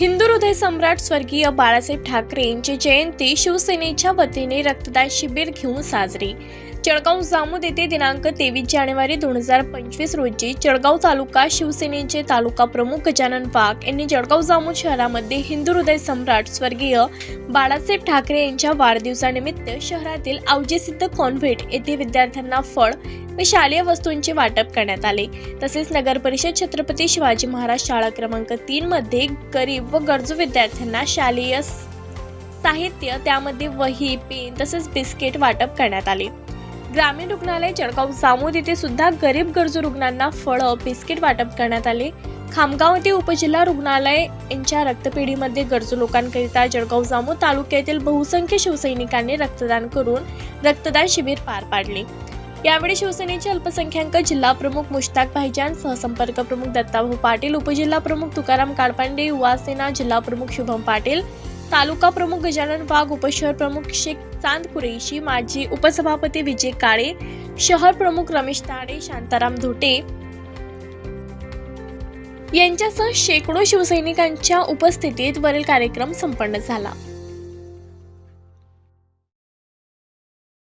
हिंदू हृदय सम्राट स्वर्गीय बाळासाहेब ठाकरे यांची जयंती शिवसेनेच्या वतीने रक्तदान शिबिर घेऊन साजरी. जळगाव जामोद येथे दिनांक तेवीस जानेवारी दोन हजार पंचवीस रोजी जळगाव तालुका शिवसेनेचे तालुका प्रमुख गजानन वाघ यांनी जळगाव जामोद शहरामध्ये हिंदू हृदय सम्राट स्वर्गीय बाळासाहेब ठाकरे यांच्या वाढदिवसानिमित्त शहरातील आवजेसिद्ध कॉन्व्हेंट येथे विद्यार्थ्यांना फळ व शालेय वस्तूंचे वाटप करण्यात आले. तसेच नगर परिषद छत्रपती शिवाजी महाराज शाळा क्रमांक तीन मध्ये गरीब व गरजू विद्यार्थ्यांना शालेय साहित्य त्यामध्ये वही पेन तसेच बिस्किट वाटप करण्यात आले. ग्रामीण रुग्णालय जळगाव जामोद येथे सुद्धा गरीब गरजू रुग्णांना फळं बिस्किट वाटप करण्यात आले. खामगाव येथे उपजिल्हा रुग्णालय यांच्या रक्तपेढीमध्ये गरजू लोकांकरिता जळगाव जामोद तालुक्यातील बहुसंख्य शिवसैनिकांनी रक्तदान करून रक्तदान शिबिर पार पाडले. यावेळी शिवसेनेचे अल्पसंख्याक जिल्हा प्रमुख मुश्ताक भाईजान सहसंपर्क प्रमुख दत्ताभाऊ पाटील उपजिल्हा प्रमुख तुकाराम काळपांडे युवासेना जिल्हा प्रमुख शुभम पाटील तालुका प्रमुख गजानन वाघ उपशहर प्रमुख शेख चांद कुरेशी माजी उपसभापती विजय काळे शहर प्रमुख रमेश ताडे शांताराम धोटे. यांच्यासह शेकडो शिवसैनिकांच्या उपस्थितीत वरील कार्यक्रम संपन्न झाला.